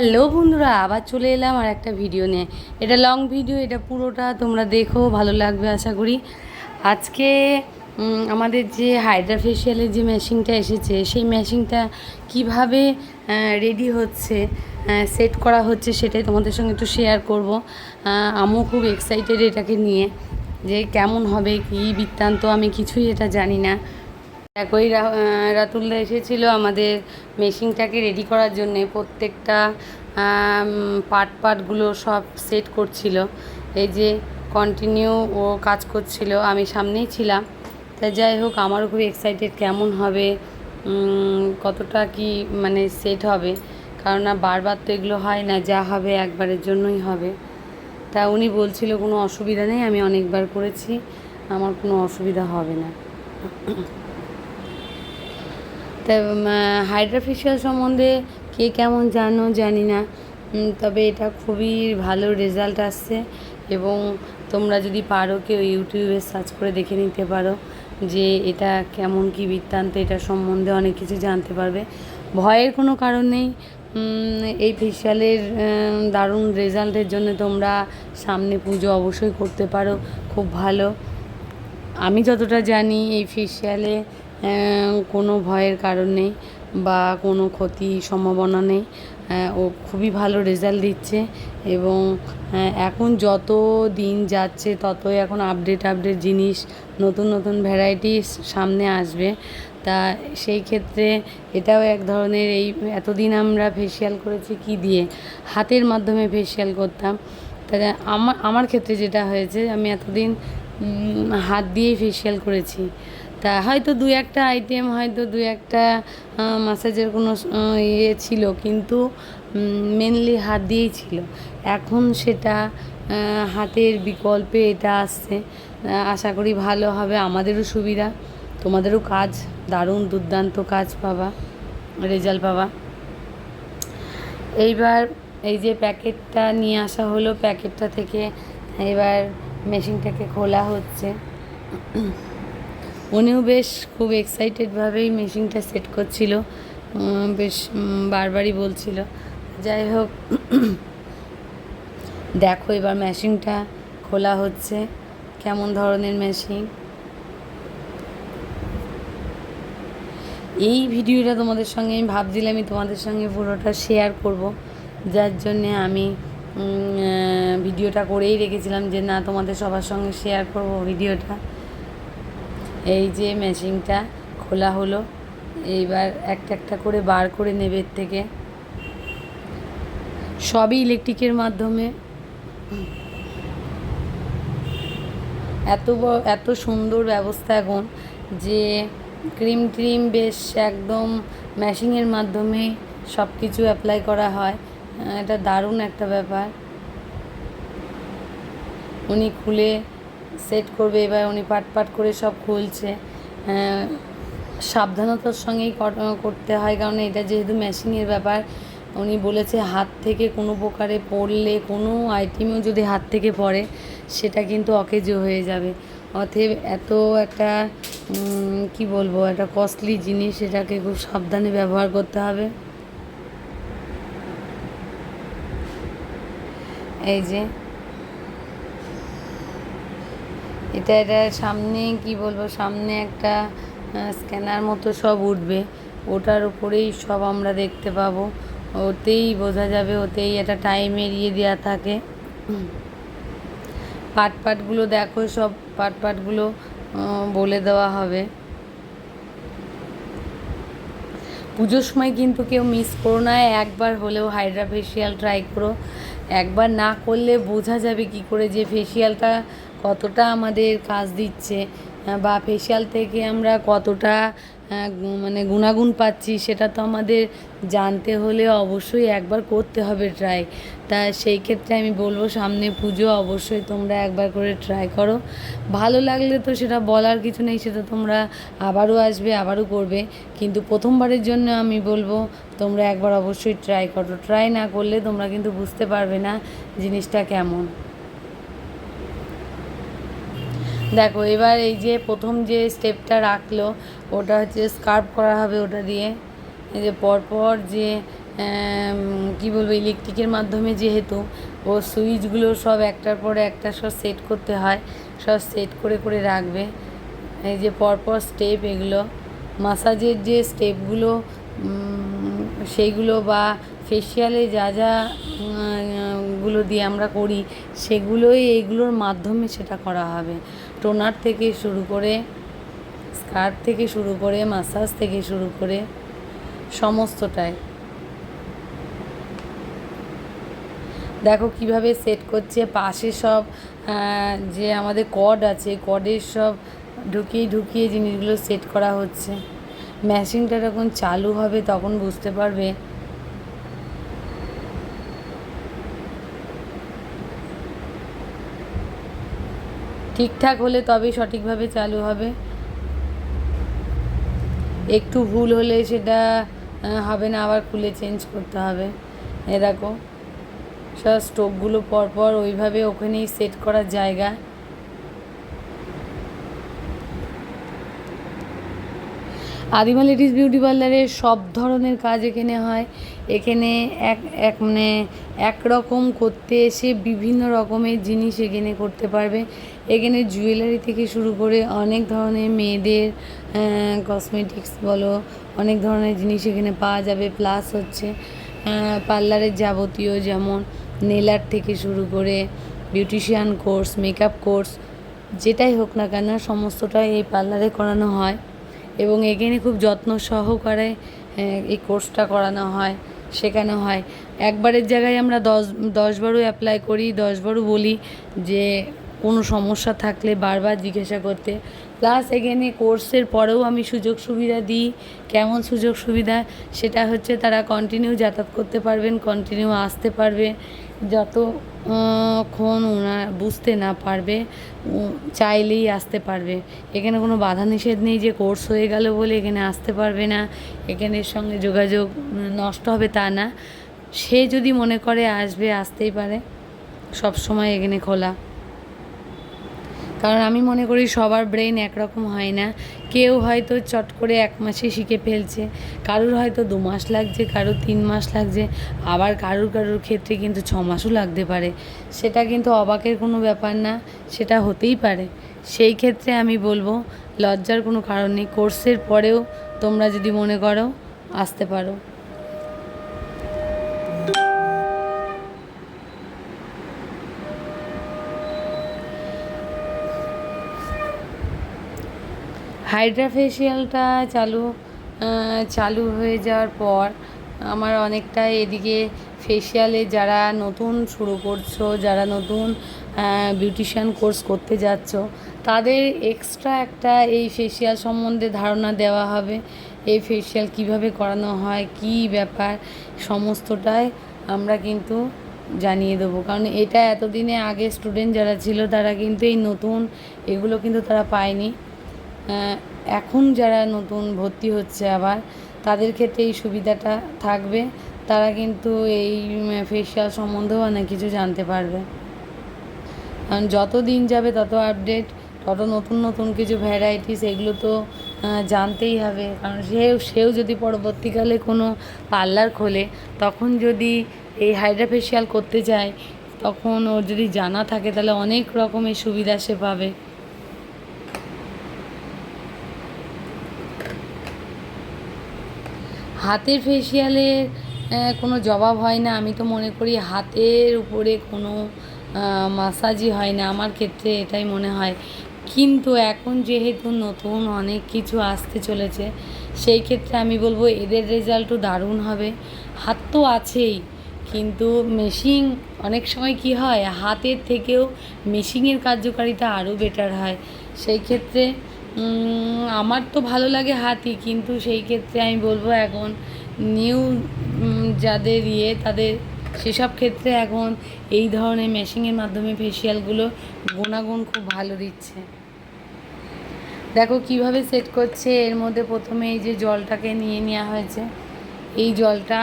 Hello বন্ধুরা, আবার চলে এলাম আর একটা ভিডিও নিয়ে। এটা লং ভিডিও এটা পুরোটা তোমরা দেখো, ভালো লাগবে আশা করি। আজকে আমাদের যে হাইড্রা ফেশিয়ালের যে মেশিনটা এসেছে, সেই মেশিনটা কীভাবে রেডি হচ্ছে সেট করা হচ্ছে সেটাই তোমাদের সঙ্গে একটু শেয়ার করব। আমিও খুব এক্সাইটেড এটাকে নিয়ে, যে কেমন হবে, কী বৃত্তান্ত, আমি কিছুই এটা জানি না। একই রাতুলদা এসেছিল আমাদের মেশিনটাকে রেডি করার জন্যে। প্রত্যেকটা পার্ট পার্টগুলো সব সেট করছিল। এই যে কন্টিনিউ ও কাজ করছিল, আমি সামনেই ছিলাম। তা যাই হোক, আমারও খুব এক্সাইটেড কেমন হবে কতটা কি মানে সেট হবে। কারণ না, বারবার তো এগুলো হয় না, যা হবে একবারের জন্যই হবে। তা উনি বলছিল, কোনো অসুবিধা নেই, আমি অনেকবার করেছি, আমার কোনো অসুবিধা হবে না। তা হাইড্রা ফেশিয়াল সম্বন্ধে কে কেমন জানো জানি না। তবে এটা খুবই ভালো রেজাল্ট আসছে এবং তোমরা যদি পারো কেউ ইউটিউবে সার্চ করে দেখে নিতে পারো যে এটা কেমন কি বৃত্তান্ত, এটা সম্বন্ধে অনেক কিছু জানতে পারবে। ভয়ের কোনো কারণ নেই। এই ফেশিয়ালের দারুণ রেজাল্টের জন্য তোমরা সামনে পুজো অবশ্যই করতে পারো। খুব ভালো। আমি যতটা জানি এই ফেশিয়ালে কোনো ভয়ের কারণ নেই বা কোনো ক্ষতি সম্ভাবনা নেই। ও খুবই ভালো রেজাল্ট দিচ্ছে এবং এখন যত দিন যাচ্ছে ততই এখন আপডেট আপডেট জিনিস, নতুন নতুন ভ্যারাইটিস সামনে আসবে। তা সেই ক্ষেত্রে এটাও এক ধরনের এই এতদিন আমরা ফেসিয়াল করেছি কি দিয়ে? হাতের মাধ্যমে ফেসিয়াল করতাম। তা আমার আমার ক্ষেত্রে যেটা হয়েছে, আমি এতদিন হাত দিয়েই ফেসিয়াল করেছি। তা হয়তো দু একটা আইটেম হয়তো দু একটা মাসাজের কোনো ইয়ে ছিল, কিন্তু মেনলি হাত দিয়েই ছিল। এখন সেটা হাতের বিকল্পে এটা আসছে। আশা করি ভালো হবে, আমাদেরও সুবিধা। তোমাদেরও কাজ, দারুণ, দুর্দান্ত কাজ পাবা রেজাল্ট পাবা। এইবার এই যে প্যাকেটটা নিয়ে আসা হলো, প্যাকেটটা থেকে এবার মেশিনটাকে খোলা হচ্ছে। উনিও বেশ খুব এক্সাইটেডভাবেই মেশিনটা সেট করছিল। বেশ বারবারই বলছিল। যাই হোক, দেখো এবার মেশিনটা খোলা হচ্ছে। কেমন ধরনের মেশিন? এই ভিডিওটা তোমাদের সঙ্গে আমি ভাবছিলাম আমি তোমাদের সঙ্গে পুরোটা শেয়ার করব। যার জন্যে আমি ভিডিওটা করেই রেখেছিলাম যে না, তোমাদের সবার সঙ্গে শেয়ার করব ভিডিওটা। এই যে মেশিনটা খোলা হলো, এইবার একটা একটা করে বার করে নেবে এর থেকে। সবই ইলেকট্রিকের মাধ্যমে। এত এত সুন্দর ব্যবস্থা এখন যে ক্রিম ট্রিম বেশ একদম ম্যাশিংয়ের মাধ্যমে সব কিছু অ্যাপ্লাই করা হয়। এটা দারুণ একটা ব্যাপার। উনি খুলে সেট করবে, এবার উনি পাট পাট করে সব খুলছে। সাবধানতার সঙ্গেই কর- করতে হয়, কারণ এটা যেহেতু মেশিনের ব্যাপার। উনি বলেছে হাত থেকে কোনো প্রকারে পড়লে, কোনো আইটেমও যদি হাত থেকে পড়ে, সেটা কিন্তু অকেজো হয়ে যাবে। অতএব এত একটা কি বলব, একটা কস্টলি জিনিস, এটাকে খুব সাবধানে ব্যবহার করতে হবে। এই যে এটা এটা সামনে, কি বলব, সামনে একটা স্ক্যানার মতো সব উঠবে। ওটার উপরেই সব আমরা দেখতে পাবো। ওতেই বোঝা যাবে, ওতেই একটা টাইম এড়িয়ে দেওয়া থাকে। পাট পাটগুলো দেখো, সব পাট পাটগুলো বলে দেওয়া হবে। পুজোর সময় কিন্তু কেউ মিস করো না। একবার হলেও হাইড্রা ফেশিয়াল ট্রাই করো। একবার না করলে বোঝা যাবে কি করে যে ফেশিয়ালটা কতটা আমাদের কাজ দিচ্ছে বা ফেশিয়াল থেকে আমরা কতটা মানে গুণাগুণ পাচ্ছি সেটা তো আমাদের জানতে হলে অবশ্যই একবার করতে হবে ট্রাই তা সেই ক্ষেত্রে আমি বলব সামনে পুজো অবশ্যই তোমরা একবার করে ট্রাই করো। ভালো লাগলে তো সেটা বলার কিছু নেই, সেটা তোমরা আবারও আসবে, আবারও করবে। কিন্তু প্রথমবারের জন্য আমি বলব তোমরা একবার অবশ্যই ট্রাই করো। ট্রাই না করলে তোমরা কিন্তু বুঝতে পারবে না জিনিসটা কেমন। দেখো, এবার এই যে প্রথম যে স্টেপটা রাখল, ওটা হচ্ছে স্কার্প করা হবে ওটা দিয়ে। এই যে পরপর যে কী বলব ইলেকট্রিকের মাধ্যমে যেহেতু, ও সুইচগুলো সব একটার পরে একটা সব সেট করতে হয়, সব সেট করে করে রাখবে। এই যে পরপর স্টেপ এগুলো মাসাজের যে স্টেপগুলো সেইগুলো বা ফেসিয়ালে যা যা গুলো দিয়ে আমরা করি, সেগুলোই এইগুলোর মাধ্যমে সেটা করা হবে। টোনার থেকে শুরু করে স্কার্ট থেকে শুরু করে, মাসাজ থেকে শুরু করে সমস্তটাই। দেখো কীভাবে সেট করছে, পাশে সব যে আমাদের কর্ড আছে কর্ডের সব ঢুকিয়ে ঢুকিয়ে জিনিসগুলো সেট করা হচ্ছে। মেশিনটা যখন চালু হবে তখন বুঝতে পারবে ঠিকঠাক হলে তবেই সঠিকভাবে চালু হবে। একটু ভুল হলে সেটা হবে না, আবার খুলে চেঞ্জ করতে হবে। এ দেখো, সব স্টোভগুলো পরপর ওইভাবে ওখানেই সেট করার জায়গা। আদিমা লেডিস বিউটি পার্লারে সব ধরনের কাজ এখানে হয়। এখানে এক এক মানে একরকম করতে এসে বিভিন্ন রকমের জিনিস এখানে করতে পারবে। এখানে জুয়েলারি থেকে শুরু করে অনেক ধরনের মেয়েদের কসমেটিক্স বলো, অনেক ধরনের জিনিস এখানে পাওয়া যাবে। প্লাস হচ্ছে পার্লারের যাবতীয় যেমন নেলার থেকে শুরু করে বিউটিশিয়ান কোর্স মেকআপ কোর্স যেটাই হোক না কেন সমস্তটাই এই পার্লারে করানো হয়। এবং এখানে খুব যত্ন সহকারে এই কোর্সটা করানো হয়, শেখানো হয়। একবারের জায়গায় আমরা দশ দশ বারও অ্যাপ্লাই করি, দশ বারও বলি যে কোনো সমস্যা থাকলে বারবার জিজ্ঞাসা করতে। প্লাস এখানে কোর্সের পরেও আমি সুযোগ সুবিধা দিই। কেমন সুযোগ সুবিধা? সেটা হচ্ছে তারা কন্টিনিউ যাতায়াত করতে পারবেন কন্টিনিউ আসতে পারবে। যত আহ, ক্ষণ ওনার বুঝতে না পারবে চাইলেই আসতে পারবে। এখানে কোনো বাধা নিষেধ নেই যে কোর্স হয়ে গেল বলে এখানে আসতে পারবে না। এখানের সঙ্গে যোগাযোগ নষ্ট হবে তা না। সে যদি মনে করে আসবে আসতেই পারে। সব সময় এখানে খোলা। কারণ আমি মনে করি সবার ব্রেন একরকম হয় না। কেউ হয়তো চট করে এক মাসে শিখে ফেলছে, কারোর হয়তো দু মাস লাগছে, কারোর তিন মাস লাগছে, আবার কারোর কারোর ক্ষেত্রে কিন্তু ছ মাসও লাগতে পারে। সেটা কিন্তু অবাকের কোনো ব্যাপার না, সেটা হতেই পারে। সেই ক্ষেত্রে আমি বলব, লজ্জার কোনো কারণ নেই। কোর্সের পরেও তোমরা যদি মনে করো, আসতে পারো। হাইড্রা ফেসিয়ালটা চালু চালু হয়ে যাওয়ার পর আমার অনেকটা এদিকে ফেসিয়ালে যারা নতুন শুরু করছ, যারা নতুন বিউটিশিয়ান কোর্স করতে যাচ্ছ, তাদের এক্সট্রা একটা এই ফেসিয়াল সম্বন্ধে ধারণা দেওয়া হবে। এই ফেসিয়াল কীভাবে করানো হয়, কী ব্যাপার, সমস্তটাই আমরা কিন্তু জানিয়ে দেবো। কারণ এটা এতদিনে আগে স্টুডেন্ট যারা ছিল, তারা কিন্তু এই নতুন এগুলো কিন্তু তারা পায়নি। এখন যারা নতুন ভর্তি হচ্ছে আবার, তাদের ক্ষেত্রে এই সুবিধাটা থাকবে। তারা কিন্তু এই ফেসিয়াল সম্বন্ধেও অনেক কিছু জানতে পারবে। কারণ যত দিন যাবে তত আপডেট তত নতুন নতুন কিছু ভ্যারাইটিস এগুলো তো জানতেই হবে। কারণ সেও সেও যদি পরবর্তীকালে কোনো পার্লার খোলে, তখন যদি এই হাইড্রা ফেসিয়াল করতে যায় তখন ওর যদি জানা থাকে, তাহলে অনেক রকমের সুবিধা সে পাবে। হাতের ফেসিয়ালের কোনো জবাব হয় না। আমি তো মনে করি হাতের উপরে কোনো মাসাজই হয় না। আমার ক্ষেত্রে এটাই মনে হয়। কিন্তু এখন যেহেতু নতুন অনেক কিছু আসতে চলেছে, সেই ক্ষেত্রে আমি বলব এদের রেজাল্টও দারুণ হবে। হাত তো আছেই, কিন্তু মেশিন অনেক সময় কি হয়, হাতের থেকেও মেশিনের কার্যকারিতা আরও বেটার হয়। সেই ক্ষেত্রে আমার তো ভালো লাগে হাতি, কিন্তু সেই ক্ষেত্রে আমি বলব এখন নিউ যাদের ইয়ে তাদের সেসব ক্ষেত্রে এখন এই ধরনের মেশিনের মাধ্যমে ফেসিয়ালগুলো গুণাগুণ খুব ভালো দিচ্ছে। দেখো কীভাবে সেট করছে, এর মধ্যে প্রথমে এই যে জলটাকে নিয়ে নেওয়া হয়েছে, এই জলটা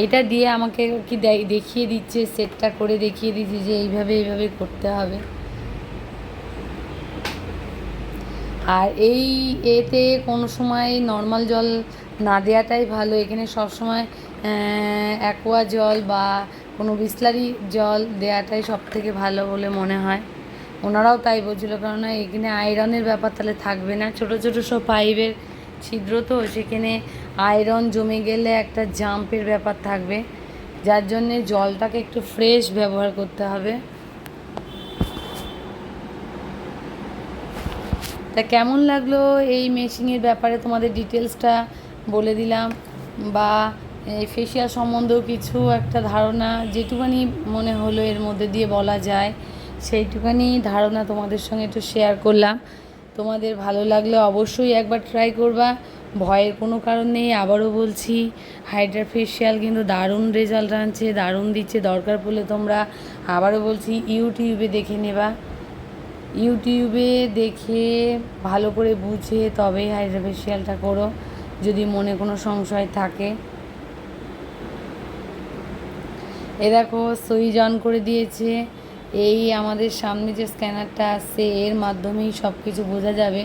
এইটা দিয়ে আমাকে কি দেখিয়ে দিচ্ছে সেটটা করে দেখিয়ে দিচ্ছে যে এইভাবে এইভাবে করতে হবে। আর এই এতে কোনো সময় নর্মাল জল না দেওয়াটাই ভালো। এখানে সবসময় অ্যাকোয়া জল বা কোনো বিসলারি জল দেওয়াটাই সব থেকে ভালো বলে মনে হয়। ওনারাও তাই বলছিল, কেননা এখানে আয়রনের ব্যাপার তাহলে থাকবে না। ছোট ছোট সব পাইপের ছিদ্র তো, সেখানে আয়রন জমে গেলে একটা জাম্পের ব্যাপার থাকবে, যার জন্যে জলটাকে একটু ফ্রেশ ব্যবহার করতে হবে। তা কেমন লাগল এই মেশিনের ব্যাপারে তোমাদের ডিটেলসটা বলে দিলাম? বা এই ফেসিয়াল সম্বন্ধেও কিছু একটা ধারণা যেটুকানি মনে হলো এর মধ্যে দিয়ে বলা যায়, সেইটুকানি ধারণা তোমাদের সঙ্গে একটু শেয়ার করলাম। তোমাদের ভালো লাগলে অবশ্যই একবার ট্রাই করবা। ভয়ের কোনো কারণ নেই, আবারও বলছি হাইড্রা ফেসিয়াল কিন্তু দারুণ রেজাল্ট আনছে, দারুণ দিচ্ছে, দরকার পড়লে তোমরা আবারও বলছি ইউটিউবে দেখে নেবা। ইউটিউবে দেখে ভালো করে বুঝে তবে হাইড্রা ফেসিয়ালটা করো, যদি মনে কোনো সংশয় থাকে। এ দেখো সুইচ অন করে দিয়েছে। এই আমাদের সামনে যে স্ক্যানারটা আসছে, এর মাধ্যমেই সব কিছু বোঝা যাবে।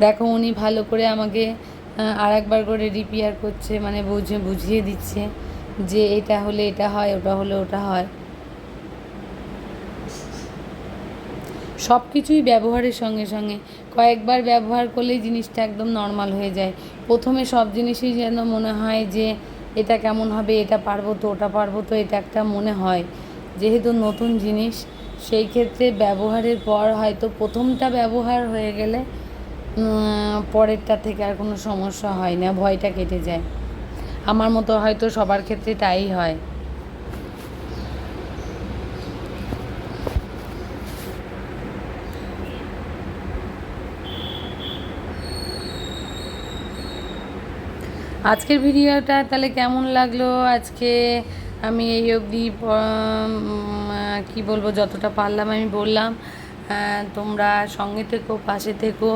দেখো, উনি ভালো করে আমাকে আর একবার করে রিপেয়ার করছে মানে বুঝে বুঝিয়ে দিচ্ছে যে এটা হলে এটা হয়, ওটা হলে ওটা হয়। সব কিছুই ব্যবহারের সঙ্গে সঙ্গে। কয়েকবার ব্যবহার করলেই জিনিসটা একদম নর্মাল হয়ে যায়। প্রথমে সব জিনিসই যেন মনে হয় যে এটা কেমন হবে, এটা পারব তো, ওটা পারব তো, এটা একটা মনে হয়। যেহেতু নতুন জিনিস, সেই ক্ষেত্রে ব্যবহারের পর হয়তো প্রথমটা ব্যবহার হয়ে গেলে পরেরটা থেকে আর কোনো সমস্যা হয় না, ভয়টা কেটে যায়। আমার মতো হয়তো সবার ক্ষেত্রে তাই হয়। আজকের ভিডিওটা তাহলে কেমন লাগল? আজকে আমি এই অবধি কি বলব, যতটা পারলাম আমি বললাম। তোমরা সঙ্গে থেকো, পাশে থেকো।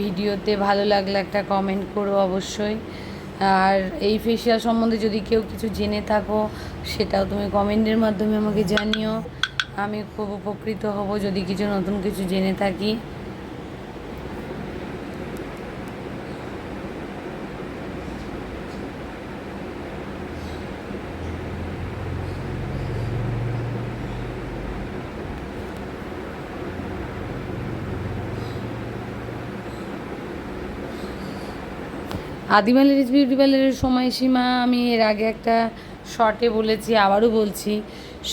ভিডিওতে ভালো লাগলে একটা কমেন্ট করো অবশ্যই। আর এই ফেসিয়াল সম্বন্ধে যদি কেউ কিছু জেনে থাকো, সেটাও তুমি কমেন্টের মাধ্যমে আমাকে জানিও। আমি খুব উপকৃত হব যদি কিছু নতুন কিছু জেনে থাকি। আদিমা লেডিস বিউটি পার্লারের সময়সীমা আমি এর আগে একটা শর্টে বলেছি, আবারও বলছি।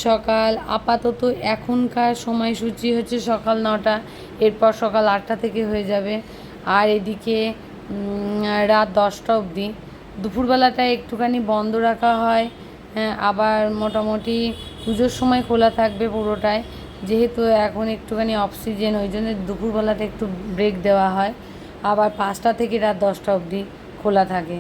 সকাল আপাতত এখনকার সময়সূচি হচ্ছে সকাল নটা, এরপর সকাল আটটা থেকে হয়ে যাবে। আর এদিকে রাত দশটা অবধি। দুপুরবেলাটা একটুখানি বন্ধ রাখা হয় আবার মোটামুটি পুজোর সময় খোলা থাকবে পুরোটায় যেহেতু এখন একটুখানি অক্সিজেন, ওই জন্য দুপুরবেলাটা একটু ব্রেক দেওয়া হয়। আবার পাঁচটা থেকে রাত দশটা অবধি। খোলা থাকে।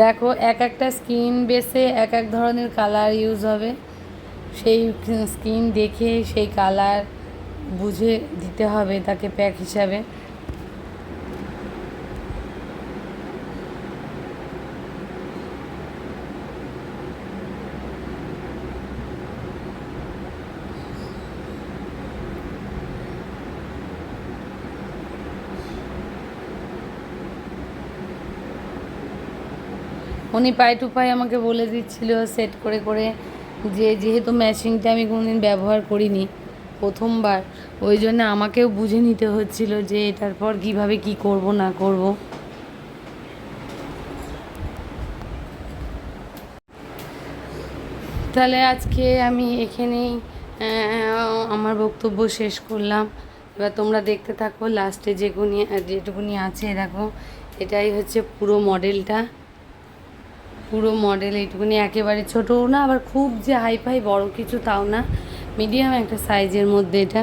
দেখো, এক একটা স্কিন বেসে এক এক ধরনের কালার ইউজ হবে। সেই স্কিন দেখে সেই কালার বুঝে দিতে হবে তাকে প্যাক হিসাবে। উনি পায়ে টু পায়ে আমাকে বলে দিচ্ছিল সেট করে করে যে যেহেতু ম্যাচিংটা আমি কোনোদিন ব্যবহার করিনি প্রথমবার, ওই জন্য আমাকেও বুঝে নিতে হচ্ছিল যে এটার পর কীভাবে কি করব, না করব। তাহলে আজকে আমি এখানেই আমার বক্তব্য শেষ করলাম। এবার তোমরা দেখতে থাকো লাস্টে যেগুনি, যেটুকুনি আছে, দেখো, এটাই হচ্ছে পুরো মডেলটা পুরো মডেল এইটুকুনি একেবারে ছোটও না, আবার খুব যে হাই ফাই বড় কিছু তাও না। মিডিয়াম একটা সাইজের মধ্যে এটা।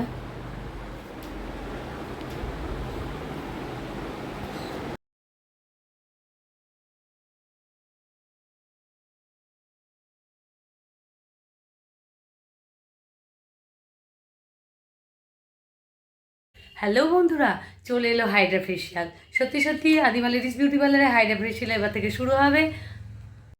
হ্যালো বন্ধুরা, চলে এলো হাইড্রা ফেশিয়াল সত্যি সত্যি আদিমা লেডিস বিউটি পার্লারে হাইড্রা ফেশিয়াল এবার থেকে শুরু হবে।